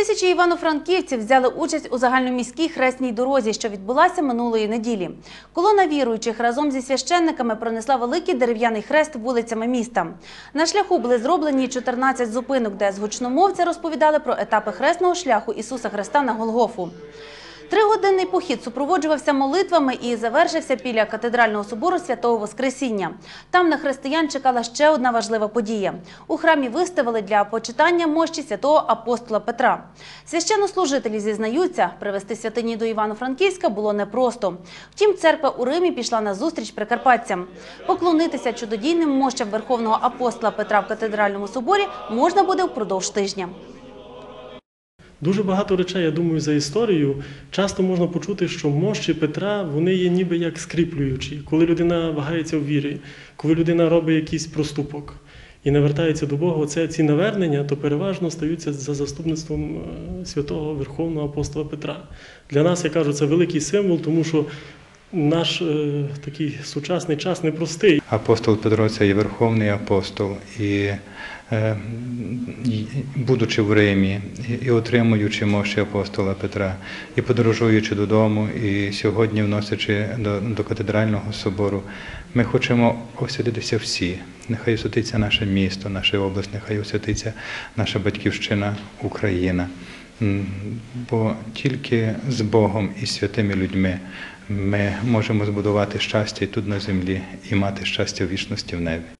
Тисячі івано-франківців взяли участь у загальноміській хресній дорозі, що відбулася минулої неділі. Колона віруючих разом зі священниками пронесла великий дерев'яний хрест вулицями міста. На шляху були зроблені 14 зупинок, де з розповідали про етапи хресного шляху Ісуса Христа на Голгофу. Тригодинний похід супроводжувався молитвами і завершився біля катедрального собору Святого Воскресіння. Там на християн чекала ще одна важлива подія. У храмі виставили для почитання мощі святого апостола Петра. Священнослужителі зізнаються, привезти святині до Івано-Франківська було непросто. Втім, церква у Римі пішла на зустріч прикарпатцям. Поклонитися чудодійним мощам Верховного апостола Петра в катедральному соборі можна буде впродовж тижня. Дуже багато речей, я думаю, за історію. Часто можна почути, що мощі Петра вони є ніби як скріплюючі, коли людина вагається в вірі, коли людина робить якийсь проступок і навертається до Бога. Оце ці навернення, то переважно стаються за заступництвом е, святого Верховного апостола Петра. Для нас, я кажу, це великий символ, тому що наш е, такий сучасний час непростий. Апостол Петро це є верховний апостол, і е, будучи в Римі, і отримуючи мощі апостола Петра, і подорожуючи додому, і сьогодні вносячи до, до катедрального собору, ми хочемо освятитися всі. Нехай освятиться наше місто, наша область, нехай освятиться наша батьківщина Україна. Бо тільки з Богом і святими людьми ми можемо збудувати щастя і тут на землі, і мати щастя в вічності в небі.